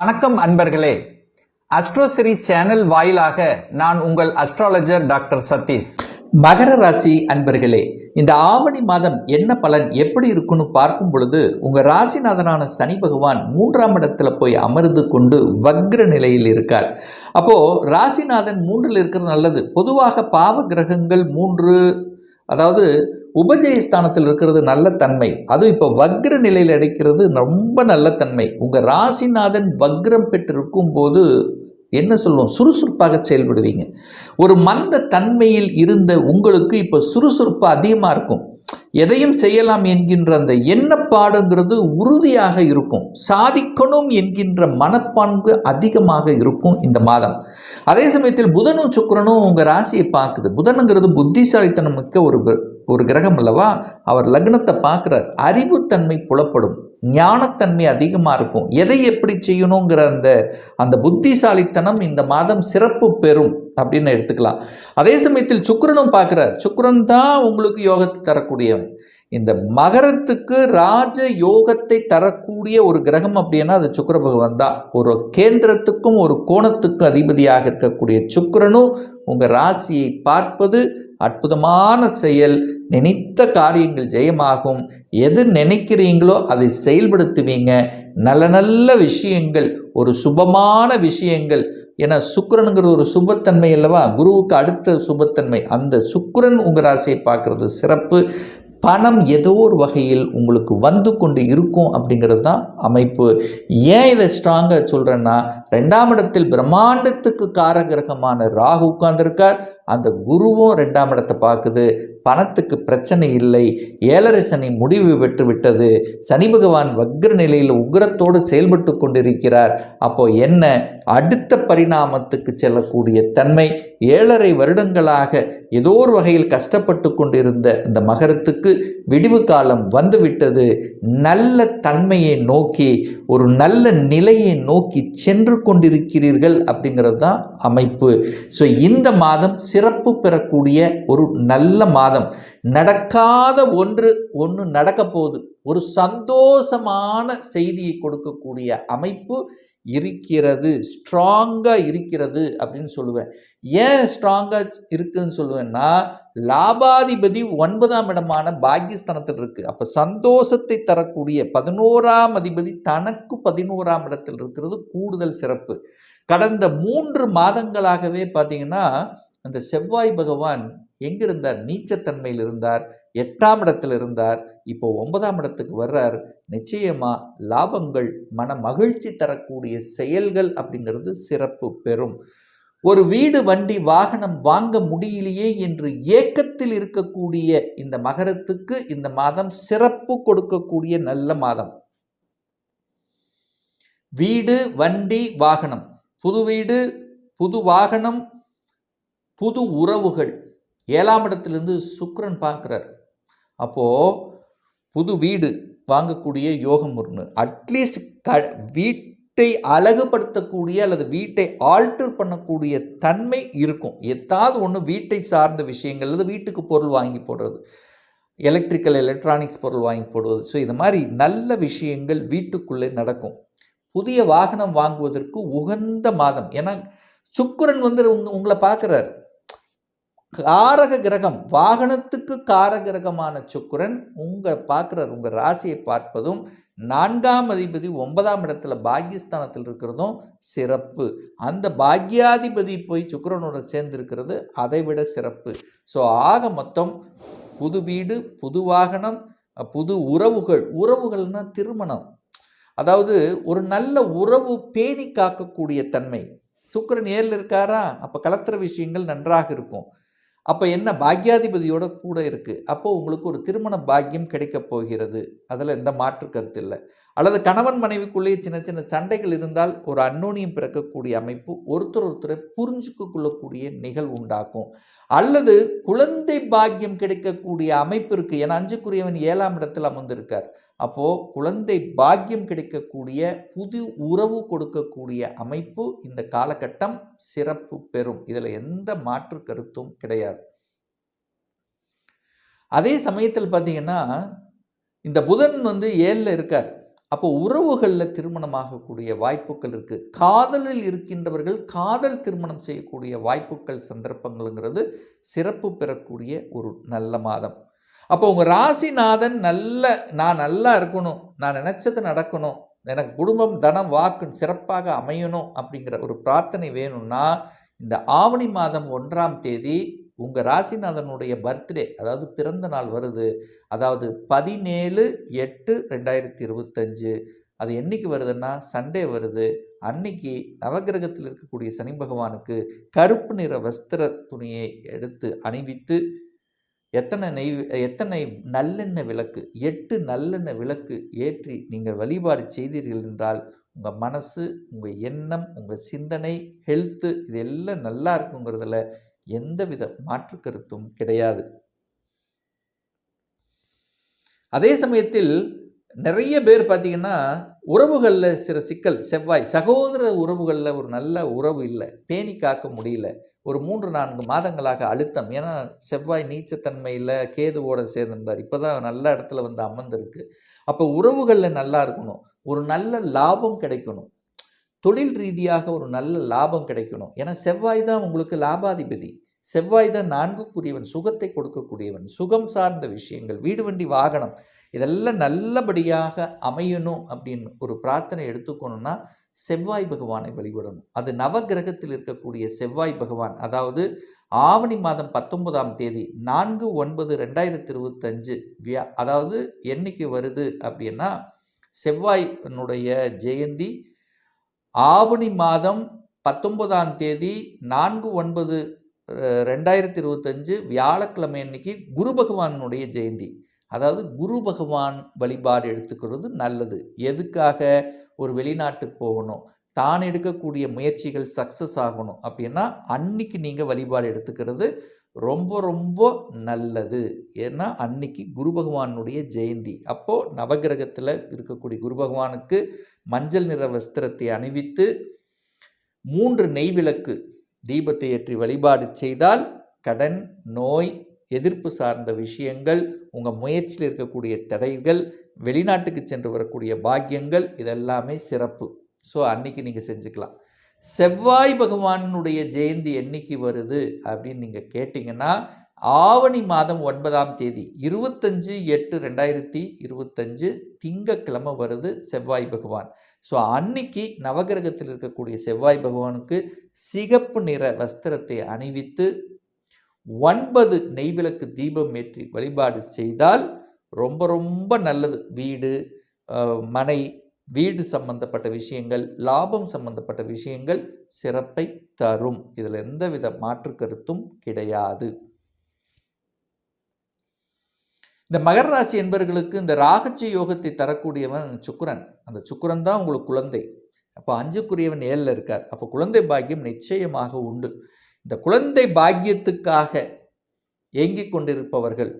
வணக்கம் அன்பர்களே. அஸ்ட்ரோசிரி சேனல் வாயிலாக நான் உங்கள் அஸ்ட்ராலஜர் டாக்டர் சதீஷ். மகர ராசி அன்பர்களே இந்த ஆவணி மாதம் என்ன பலன் எப்படி இருக்குன்னு பார்க்கும் பொழுது உங்கள் ராசிநாதனான சனி பகவான் மூன்றாம் இடத்துல போய் அமர்ந்து கொண்டு வக்ர நிலையில் இருக்கார். அப்போது ராசிநாதன் மூன்றில் இருக்கிறது நல்லது. பொதுவாக பாவ கிரகங்கள் மூன்று அதாவது உபஜயஸ்தானத்தில் இருக்கிறது நல்ல தன்மை. அதுவும் இப்போ வக்ர நிலையில் அடைக்கிறது ரொம்ப நல்ல தன்மை. உங்கள் ராசிநாதன் வக்ரம் பெற்றிருக்கும் போது என்ன சொல்லுவோம் சுறுசுறுப்பாக செயல்படுவீங்க. ஒரு மந்த தன்மையில் இருந்த உங்களுக்கு இப்போ சுறுசுறுப்பு அதிகமாக இருக்கும். எதையும் செய்யலாம் என்கின்ற அந்த எண்ணப்பாடுங்கிறது உறுதியாக இருக்கும். சாதிக்கணும் என்கின்ற மனப்பான்பு அதிகமாக இருக்கும் இந்த மாதம். அதே சமயத்தில் புதனும் சுக்கிரனும் உங்கள் ராசியை பார்க்குது. புதனுங்கிறது புத்திசாலித்தனம் மிக்க ஒரு ஒரு கிரகம் அல்லவா? அவர் லக்னத்தை பார்க்குறார். அறிவுத்தன்மை புலப்படும். ஞானத்தன்மை அதிகமாக இருக்கும். எதை எப்படி செய்யணுங்கிற அந்த அந்த புத்திசாலித்தனம் இந்த மாதம் சிறப்பு பெறும் அப்படின்னு எடுத்துக்கலாம். அதே சமயத்தில் சுக்கரனும் பார்க்குறார். சுக்கரன் தான் உங்களுக்கு யோகத்தை தரக்கூடியவன். இந்த மகரத்துக்கு ராஜ யோகத்தை தரக்கூடிய ஒரு கிரகம் அப்படின்னா அது சுக்கர பகவான் தான். ஒரு கேந்திரத்துக்கும் ஒரு கோணத்துக்கும் அதிபதியாக இருக்கக்கூடிய சுக்கரனும் உங்கள் ராசியை பார்ப்பது அற்புதமான செயல். நினைத்த காரியங்கள் ஜெயமாகும். எது நினைக்கிறீங்களோ அதை செயல்படுத்துவீங்க. நல்ல நல்ல விஷயங்கள் ஒரு சுபமான விஷயங்கள். ஏன்னா சுக்கிரனுங்கிறது ஒரு சுபத்தன்மை அல்லவா? குருவுக்கு அடுத்த சுபத்தன்மை. அந்த சுக்கரன் உங்கள் ராசியை பார்க்குறது சிறப்பு. பணம் ஏதோ ஒரு வகையில் உங்களுக்கு வந்து கொண்டு இருக்கும் அப்படிங்கிறது தான் அமைப்பு. ஏன் இதை ஸ்ட்ராங்காக சொல்கிறேன்னா ரெண்டாம் இடத்தில் பிரம்மாண்டத்துக்கு காரகிரகமான ராகு உட்கார்ந்துருக்கார். அந்த குருவும் ரெண்டாம் இடத்தை பார்க்குது. பணத்துக்கு பிரச்சனை இல்லை. ஏழரை சனி முடிவு பெற்று விட்டது. சனி பகவான் வக்ர நிலையில் உக்ரத்தோடு செயல்பட்டு கொண்டிருக்கிறார். அப்போ என்ன? அடுத்த பரிணாமத்துக்கு செல்லக்கூடிய தன்மை. ஏழரை வருடங்களாக ஏதோ ஒரு வகையில் கஷ்டப்பட்டு கொண்டிருந்த இந்த மகரத்துக்கு விடிவு காலம் வந்துவிட்டது நல்ல தன்மையை நோக்கி ஒரு நல்ல நிலையை நோக்கி சென்று கொண்டிருக்கிறீர்கள் அப்படிங்கிறது தான் அமைப்பு. ஸோ இந்த மாதம் சிறப்பு பெறக்கூடிய ஒரு நல்ல மாதம். நடக்காத ஒன்று ஒன்று நடக்க போகுது. ஒரு சந்தோஷமான செய்தியை கொடுக்கக்கூடிய அமைப்பு இருக்கிறது. ஸ்ட்ராங்காக இருக்கிறது அப்படின்னு சொல்லுவேன். ஏன் ஸ்ட்ராங்காக இருக்குதுன்னு சொல்லுவேன்னா லாபாதிபதி ஒன்பதாம் இடமான பாக்கியஸ்தானத்தில் இருக்குது அப்போ சந்தோஷத்தை தரக்கூடிய பதினோராம் அதிபதி தனக்கு பதினோராம் இடத்தில் இருக்கிறது. கூடுதல் சிறப்பு. கடந்த மூன்று மாதங்களாகவே பார்த்தீங்கன்னா அந்த செவ்வாய் பகவான் எங்கிருந்தார்? நீச்சத்தன்மையில் இருந்தார். எட்டாம் இடத்தில் இருந்தார். இப்போ ஒன்பதாம் இடத்துக்கு வர்றார். நிச்சயமா லாபங்கள் மன மகிழ்ச்சி தரக்கூடிய செயல்கள் அப்படிங்கிறது சிறப்பு பெறும். ஒரு வீடு வண்டி வாகனம் வாங்க முடியலையே என்று ஏக்கத்தில் இருக்கக்கூடிய இந்த மகரத்துக்கு இந்த மாதம் சிறப்பு கொடுக்கக்கூடிய நல்ல மாதம். வீடு வண்டி வாகனம். புது வீடு புது வாகனம் புது உறவுகள். ஏழாம் இடத்திலிருந்து சுக்கிரன் பார்க்குறார். அப்போது புது வீடு வாங்கக்கூடிய யோகம் ஒன்று அட்லீஸ்ட் க வீட்டை அழகுபடுத்தக்கூடிய அல்லது வீட்டை ஆல்டர் பண்ணக்கூடிய தன்மை இருக்கும். எதாவது ஒன்று வீட்டை சார்ந்த விஷயங்கள் அல்லது வீட்டுக்கு பொருள் வாங்கி போடுறது. எலக்ட்ரிக்கல் எலக்ட்ரானிக்ஸ் பொருள் வாங்கி போடுவது. ஸோ இது மாதிரி நல்ல விஷயங்கள் வீட்டுக்குள்ளே நடக்கும். புதிய வாகனம் வாங்குவதற்கு உகந்த மாதம். ஏன்னா சுக்கரன் வந்து உங்களை பார்க்குறாரு. காரக கிரகம் வாகனத்துக்கு காரகிரகமான சுக்கரன் உங்கள் பார்க்குற உங்கள் ராசியை பார்ப்பதும் நான்காம் அதிபதி ஒன்பதாம் இடத்துல பாக்கியஸ்தானத்தில் இருக்கிறதும் சிறப்பு. அந்த பாக்யாதிபதி போய் சுக்கரனோட சேர்ந்திருக்கிறது அதை விட சிறப்பு. ஸோ ஆக மொத்தம் புது வீடு புது வாகனம் புது உறவுகள். உறவுகள்னா திருமணம். அதாவது ஒரு நல்ல உறவு பேணி காக்கக்கூடிய தன்மை. சுக்கரன் ஏழில் இருக்காரா? அப்போ கலத்துற விஷயங்கள் நன்றாக இருக்கும். அப்போ என்ன பாக்யாதிபதியோட கூட இருக்குது அப்போ உங்களுக்கு ஒரு திருமண பாக்கியம் கிடைக்கப் போகிறது. அதில் எந்த மாற்று கருத்து இல்லை. அல்லது கணவன் மனைவிக்குள்ளேயே சின்ன சின்ன சண்டைகள் இருந்தால் ஒரு அன்னோனியம் பிறக்கக்கூடிய அமைப்பு ஒருத்தர் ஒருத்தரை புரிஞ்சுக்க கொள்ளக்கூடிய நிகழ்வு உண்டாக்கும். அல்லது குழந்தை பாக்கியம் கிடைக்கக்கூடிய அமைப்பு இருக்குது ஏன்னா அஞ்சுக்குரியவன் ஏழாம் இடத்தில் அமர்ந்திருக்கார். அப்போது குழந்தை பாக்கியம் கிடைக்கக்கூடிய புது உறவு கொடுக்கக்கூடிய அமைப்பு இந்த காலகட்டம் சிறப்பு பெறும். இதில் எந்த மாற்று கருத்தும் கிடையாது. அதே சமயத்தில் பார்த்தீங்கன்னா இந்த புதன் வந்து ஏழில் இருக்கார். அப்போ உறவுகளில் திருமணமாகக்கூடிய வாய்ப்புகள் இருக்குது காதலில் இருக்கின்றவர்கள் காதல் திருமணம் செய்யக்கூடிய வாய்ப்புகள் சந்தர்ப்பங்கள்ங்கிறது சிறப்பு பெறக்கூடிய ஒரு நல்ல மாதம். அப்போ உங்கள் ராசிநாதன் நல்ல நான் நல்லா இருக்கணும் நான் நினச்சது நடக்கணும் எனக்கு குடும்பம் தனம் வாக்கு சிறப்பாக அமையணும் அப்படிங்கிற ஒரு பிரார்த்தனை வேணும்னா இந்த ஆவணி மாதம் ஒன்றாம் தேதி உங்கள் ராசிநாதனுடைய பர்த்டே அதாவது பிறந்த நாள் வருது. அதாவது பதினேழு எட்டு ரெண்டாயிரத்தி இருபத்தஞ்சு. அது என்னைக்கு வருதுன்னா சண்டே வருது. அன்னைக்கு நவகிரகத்தில் இருக்கக்கூடிய சனி பகவானுக்கு கருப்பு நிற வஸ்திர துணியை எடுத்து அணிவித்து எத்தனை நெய் எத்தனை நல்லெண்ணெய் விளக்கு எட்டு நல்லெண்ணெய் விளக்கு ஏற்றி நீங்கள் வழிபாடு செய்தீர்கள் என்றால் உங்கள் மனசு உங்கள் எண்ணம் உங்கள் சிந்தனை ஹெல்த்து இது எல்லாம் நல்லா இருக்குங்கிறதுல எந்தவித மாற்று கருத்தும் கிடையாது. அதே சமயத்தில் நிறைய பேர் பார்த்தீங்கன்னா உறவுகளில் சில சிக்கல் செவ்வாய் சகோதர உறவுகளில் ஒரு நல்ல உறவு இல்லை. பேணி காக்க முடியல. ஒரு மூன்று நான்கு மாதங்களாக அழுத்தம். ஏன்னா செவ்வாய் நீச்சத்தன்மையில் கேதுவோட சேர்ந்திருந்தார். இப்போ தான் நல்ல இடத்துல வந்து அமர்ந்திருக்கு. அப்போ உறவுகளில் நல்லா இருக்கணும். ஒரு நல்ல லாபம் கிடைக்கணும். தொழில் ரீதியாக ஒரு நல்ல லாபம் கிடைக்கணும். ஏன்னா செவ்வாய் தான் உங்களுக்கு லாபாதிபதி. செவ்வாய் தான் நான்குக்குரியவன் சுகத்தை கொடுக்கக்கூடியவன். சுகம் சார்ந்த விஷயங்கள் வீடு வண்டி வாகனம் இதெல்லாம் நல்லபடியாக அமையணும் அப்படின்னு ஒரு பிரார்த்தனை எடுத்துக்கணும்னா செவ்வாய் பகவானை வழிபடணும். அது நவகிரகத்தில் இருக்கக்கூடிய செவ்வாய் பகவான் அதாவது ஆவணி மாதம் பத்தொன்பதாம் தேதி நான்கு ஒன்பது ரெண்டாயிரத்தி இருபத்தஞ்சு வியா அதாவது என்னைக்கு வருது அப்படின்னா செவ்வாயினுடைய ஜெயந்தி ஆவணி மாதம் பத்தொன்பதாம் தேதி நான்கு ஒன்பது ரெண்டாயிரத்தி இருபத்தஞ்சு வியாழக்கிழமை அன்னைக்கு குரு பகவானுடைய ஜெயந்தி. அதாவது குரு பகவான் வழிபாடு எடுத்துக்கிறது நல்லது. எதுக்காக? ஒரு வெளிநாட்டுக்கு போகணும். தான் எடுக்கக்கூடிய முயற்சிகள் சக்ஸஸ் ஆகணும். அப்படின்னா அன்னைக்கு நீங்கள் வழிபாடு எடுத்துக்கிறது ரொம்ப ரொம்ப நல்லது. ஏன்னா அன்னைக்கு குரு பகவானுடைய ஜெயந்தி. அப்போது நவகிரகத்தில் இருக்கக்கூடிய குரு பகவானுக்கு மஞ்சள் நிற வஸ்திரத்தை அணிவித்து மூன்று நெய்விளக்கு தீபத்தை ஏற்றி வழிபாடு செய்தால் கடன் நோய் எதிர்ப்பு சார்ந்த விஷயங்கள் உங்கள் முயற்சியில் இருக்கக்கூடிய தடைகள் வெளிநாட்டுக்கு சென்று வரக்கூடிய பாக்கியங்கள் இதெல்லாமே சிறப்பு. ஸோ அன்னைக்கு நீங்கள் செஞ்சுக்கலாம். செவ்வாய் பகவானுடைய ஜெயந்தி என்னைக்கு வருது அப்படின்னு நீங்கள் கேட்டிங்கன்னா ஆவணி மாதம் ஒன்பதாம் தேதி இருபத்தஞ்சு எட்டு ரெண்டாயிரத்தி இருபத்தஞ்சு திங்கக்கிழமை வருது செவ்வாய் பகவான். ஸோ அன்னைக்கு நவகிரகத்தில் இருக்கக்கூடிய செவ்வாய் பகவானுக்கு சிகப்பு நிற வஸ்திரத்தை அணிவித்து ஒன்பது நெய்விளக்கு தீபம் ஏற்றி வழிபாடு செய்தால் ரொம்ப ரொம்ப நல்லது. வீடு மனை வீடு சம்பந்தப்பட்ட விஷயங்கள் லாபம் சம்பந்தப்பட்ட விஷயங்கள் சிறப்பை தரும். இதில் எந்தவித மாற்று கருத்தும் கிடையாது. இந்த மகர ராசி என்பவர்களுக்கு இந்த ராகச்சி யோகத்தை தரக்கூடியவன் சுக்கரன். அந்த சுக்கரன் தான் உங்களுக்கு குழந்தை. அப்போ அஞ்சுக்குரியவன் ஏழில் இருக்கார். அப்போ குழந்தை பாக்கியம் நிச்சயமாக உண்டு. இந்த குழந்தை பாக்கியத்துக்காக ஏங்கிக் கொண்டிருப்பவர்கள்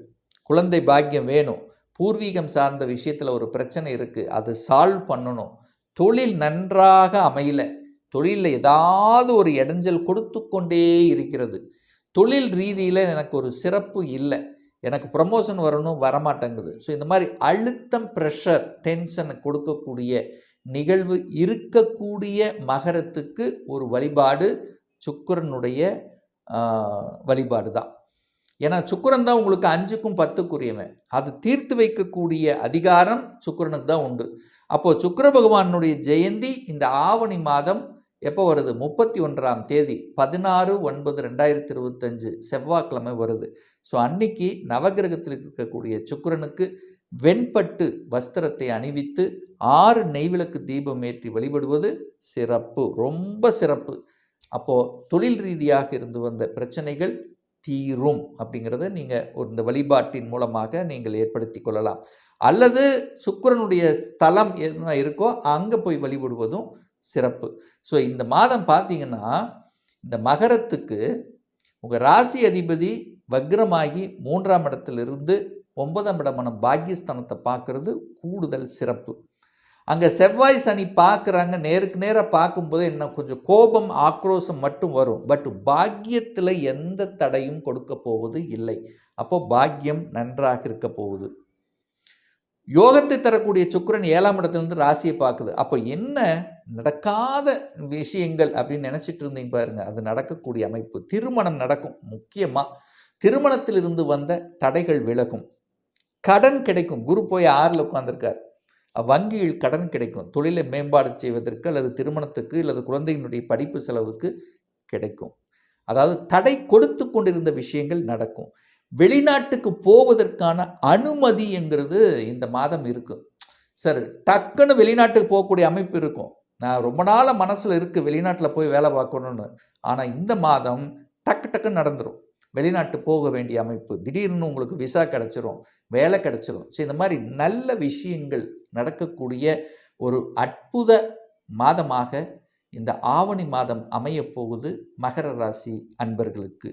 குழந்தை பாக்கியம் வேணும். பூர்வீகம் சார்ந்த விஷயத்தில் ஒரு பிரச்சனை இருக்குது அது சால்வ் பண்ணணும். தொழில் நன்றாக அமையல. தொழிலில் ஏதாவது ஒரு இடைஞ்சல் கொடுத்து கொண்டே இருக்கிறது. தொழில் ரீதியில் எனக்கு ஒரு சிறப்பு இல்லை. எனக்கு ப்ரமோஷன் வரணும் வரமாட்டேங்குது. ஸோ இந்த மாதிரி அழுத்தம் ப்ரெஷர் டென்ஷனை கொடுக்கக்கூடிய நிகழ்வு இருக்கக்கூடிய மகரத்துக்கு ஒரு வழிபாடு சுக்கரனுடைய வழிபாடு தான். ஏன்னா சுக்கரன் தான் உங்களுக்கு அஞ்சுக்கும் பத்துக்குரியவன். அது தீர்த்து வைக்கக்கூடிய அதிகாரம் சுக்கரனுக்கு தான் உண்டு. அப்போது சுக்கர பகவானுடைய ஜெயந்தி இந்த ஆவணி மாதம் எப்போ வருது? முப்பத்தி ஒன்றாம் தேதி பதினாறு ஒன்பது ரெண்டாயிரத்தி இருபத்தஞ்சு செவ்வாய்க்கிழமை வருது. ஸோ அன்னைக்கு நவகிரகத்தில் இருக்கக்கூடிய சுக்கரனுக்கு வெண்பட்டு வஸ்திரத்தை அணிவித்து ஆறு நெய்விளக்கு தீபம் ஏற்றி வழிபடுவது சிறப்பு ரொம்ப சிறப்பு. அப்போது தொழில் ரீதியாக இருந்து வந்த பிரச்சனைகள் தீரும் அப்படிங்கிறத நீங்கள் இந்த வழிபாட்டின் மூலமாக நீங்கள் ஏற்படுத்தி கொள்ளலாம். அல்லது சுக்கரனுடைய ஸ்தலம் என்ன இருக்கோ அங்கே போய் வழிபடுவதும் சிறப்பு. ஸோ இந்த மாதம் பார்த்தீங்கன்னா இந்த மகரத்துக்கு உங்கள் ராசி அதிபதி வக்ரமாகி மூன்றாம் இடத்திலிருந்து ஒன்பதாம் இடமான பாக்கியஸ்தானத்தை பார்க்குறது கூடுதல் சிறப்பு. அங்கே செவ்வாய் சனி பார்க்குறாங்க நேருக்கு நேராக பார்க்கும்போது என்ன கொஞ்சம் கோபம் ஆக்ரோஷம் மட்டும் வரும். பட் பாக்கியத்தில் எந்த தடையும் கொடுக்க போவது இல்லை. அப்போது பாக்கியம் நன்றாக இருக்க போகுது. யோகத்தை தரக்கூடிய சுக்கிரன் ஏழாம் இடத்துலேருந்து ராசியை பார்க்குது. அப்போ என்ன நடக்காத விஷயங்கள் அப்படின்னு நினச்சிட்டு இருந்தீங்க பாருங்க. அது நடக்கக்கூடிய அமைப்பு. திருமணம் நடக்கும். முக்கியமாக திருமணத்திலிருந்து வந்த தடைகள் விலகும். கடன் கிடைக்கும். குரு போய் ஆறில் உட்காந்துருக்கார் வங்கியில் கடன் கிடைக்கும். தொழிலை மேம்பாடு செய்வதற்கு அல்லது திருமணத்துக்கு அல்லது குழந்தையினுடைய படிப்பு செலவுக்கு கிடைக்கும். அதாவது தடை கொடுத்து கொண்டிருந்த விஷயங்கள் நடக்கும். வெளிநாட்டுக்கு போவதற்கான அனுமதி என்கிறது இந்த மாதம் இருக்கும் சார் டக்குன்னு வெளிநாட்டுக்கு போகக்கூடிய அமைப்பு இருக்கும். நான் ரொம்ப நாளாக மனசில் இருக்குது வெளிநாட்டில் போய் வேலை பார்க்கணுன்னு ஆனால் இந்த மாதம் டக்கு டக்குன்னு நடந்துடும் வெளிநாட்டு போக வேண்டிய அமைப்பு. திடீர்னு உங்களுக்கு விசா கிடச்சிரும் வேலை கிடச்சிரும். ஸோ இந்த மாதிரி நல்ல விஷயங்கள் நடக்கக்கூடிய ஒரு அற்புத மாதமாக இந்த ஆவணி மாதம் அமையப் போகுது மகர ராசி அன்பர்களுக்கு.